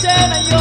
Turn on your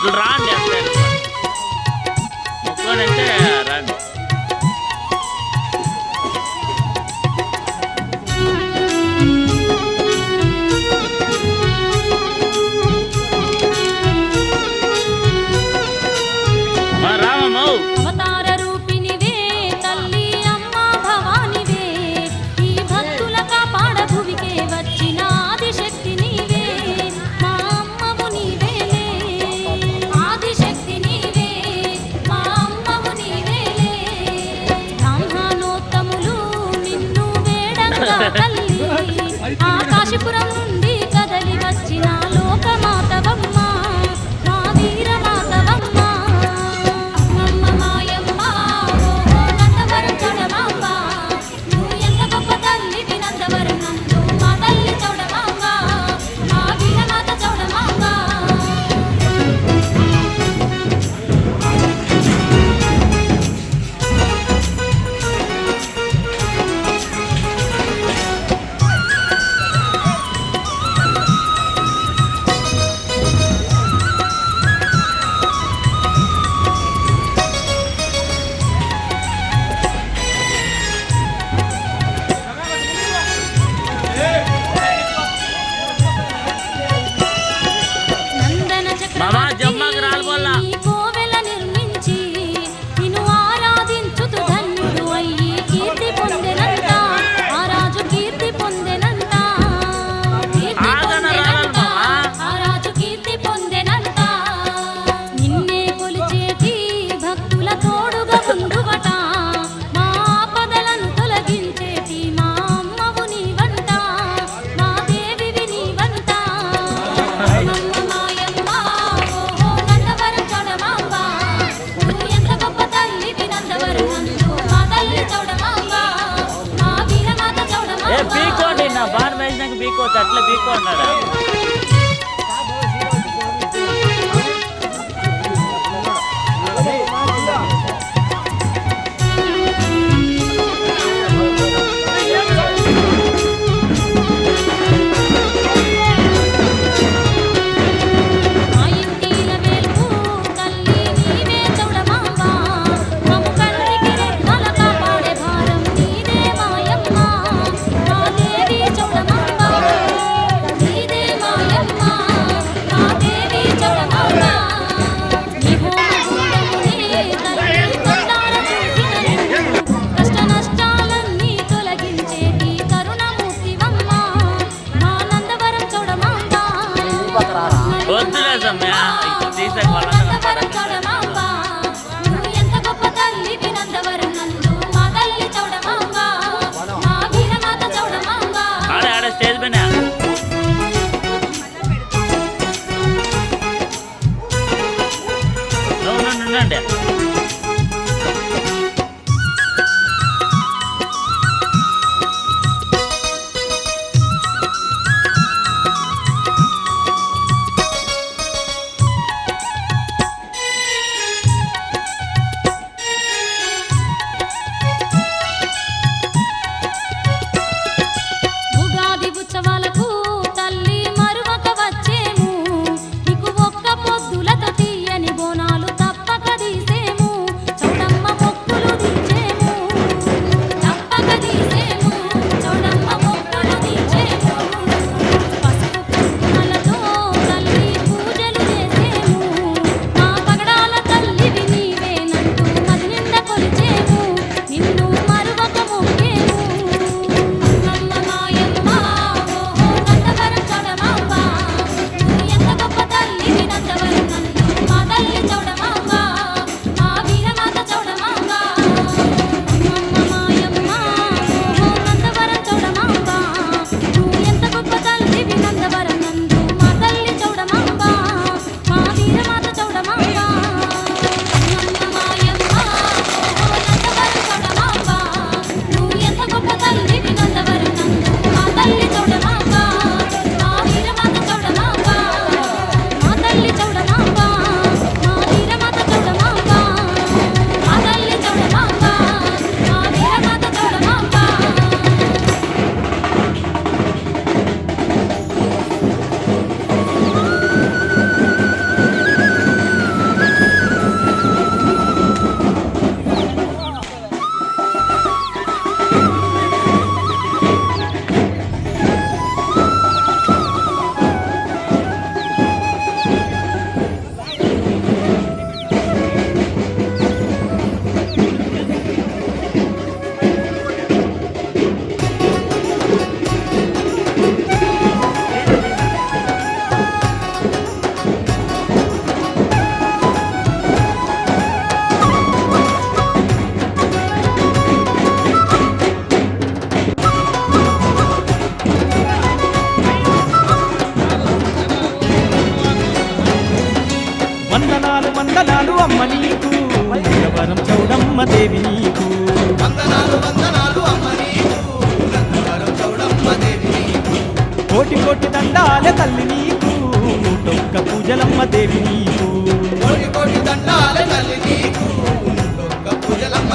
అట్లా రాండి అసలు. అంటే తల్లి ఆకాశపురం అట్లా బీకోన్నాడా మా దేవి నీకు. వందనాలు వందనాలు అమ్మ నీకు. కోటి కోటి దండాలే తల్లి నీకు. నూటొక్క పూజలమ్మ దేవి నీకు. కోటి కోటి దండాల తల్లి నీకు. ఒక్క పూజలమ్మ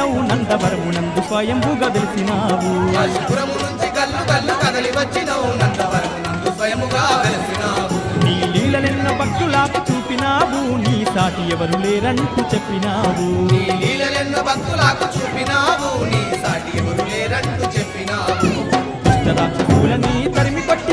కదిలి నందవరము నందు స్వయంభూగా వెలిసినావు. అశ్పురము నుంచి కల్లు కల్లు కదలి వచ్చినవు నందవరం నందు స్వయముగా వెలిసినావు నీ లీలలెన్న భక్తులకు చూపినావు నీ సాటి ఎవరు లేరంటూ చెప్పినావు. నీ లీలలెన్నో భక్తులకు చూపినావు నీ సాటి ఎవరు లేరంటూ చెప్పినావు రాక్షసులని తరిమి పట్టి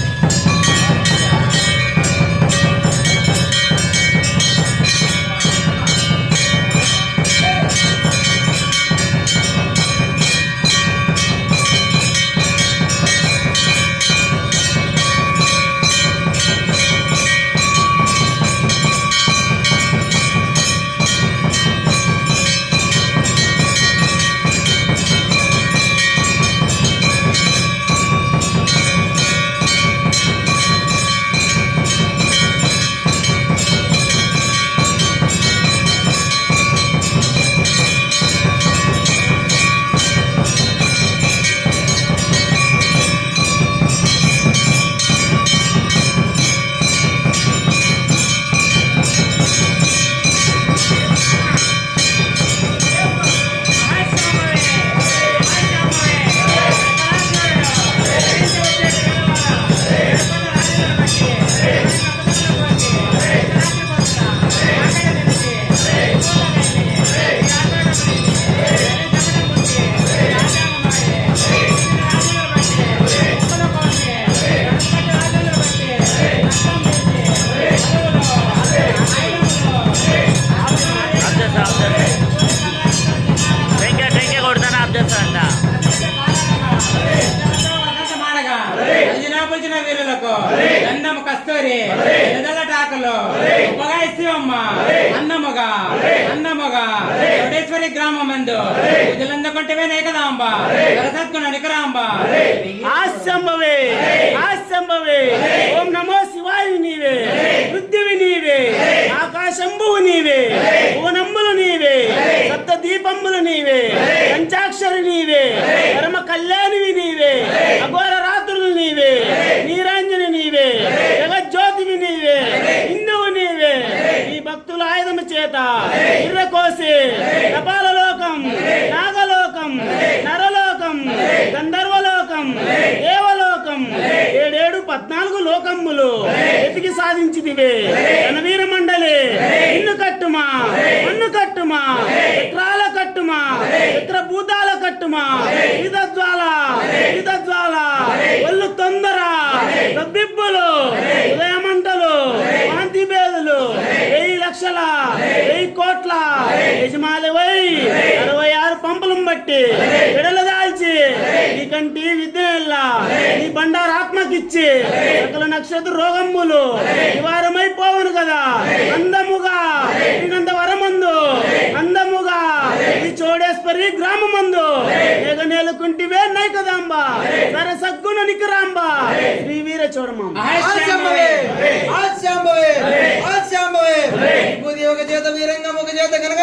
ఎదలటాకులు ఉపగా ఇస్తేవమ్మ అన్నముగా. అన్నముగా. చౌడేశ్వరి గ్రామం మందు పూజలందుకుంటేనే కదా అంబ సరసత్కున నికరాంబ. ఆశంభవే ఆశంభవే ఓం నమో శివాయ నీవే. పృథ్వీ నీవే. ఆకాశంభువు నీవే. భువనంబులు నీవే. సప్త దీపంబులు నీవే. పంచాక్షరి నీవే. పరమ కళ్యాణివి సాధించితివే రణవీర మండలి. ఇల్లు కట్టుమా. మన్ను కట్టుమా. చిత్రాల కట్టుమా. చిత్ర భూతాల కట్టుమా. జ్వాల జ్వాల ఒళ్ళు తొందర. దబ్బిబ్బులు ఉదయమంటలు కాంతి పేదలు వెయ్యి లక్షల. వెయ్యి కోట్ల. యజమాని వై. అరవై ఆరు పంపులను బట్టి విడలు దాల్చి నీ కంటి విద్య నీ బండారు ఆత్మకిచ్చి సకల నక్షత్ర ఆశ్రమం ఆశ్రమవే ఆశ్రమవే ఆశ్రమవే విభూతి ఒక చేత వీరంగం ఒక చేత కనక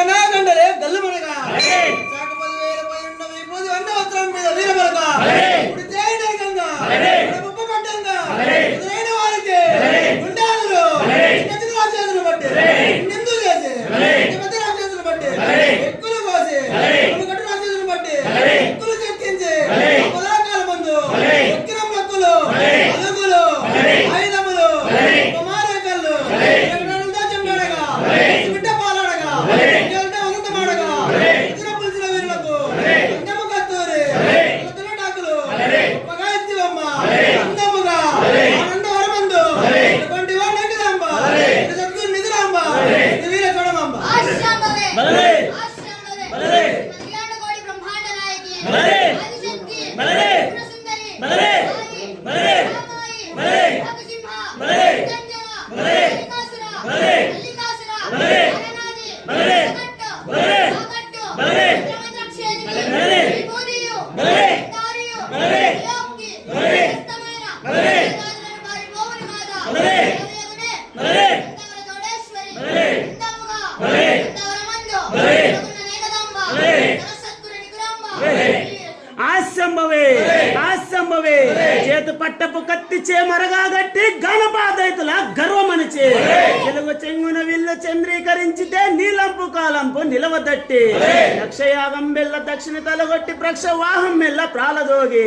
ప్రాలదోగి.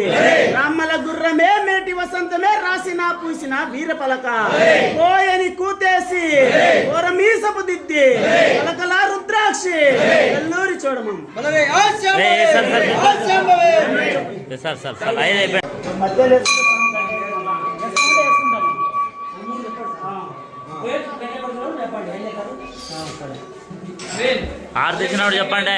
రామ్మల గుర్రమే మేటి వసంతమే రాసిన పూసిన వీర పలక కోయని కూతేసి మీసపు దిద్ది. పలకల రుద్రాక్షి. ఎల్లూరి చూడమం. ఆరు తెచ్చినాడు చెప్పండి.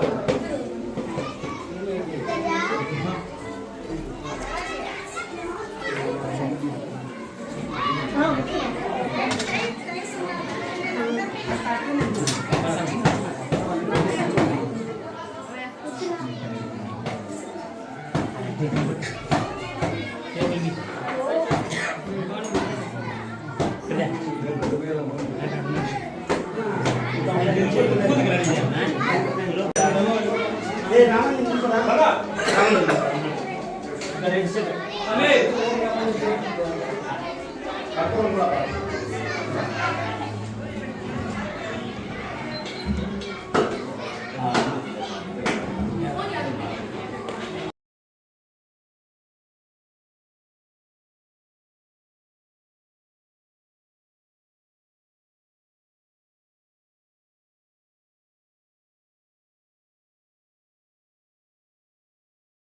அதே தான்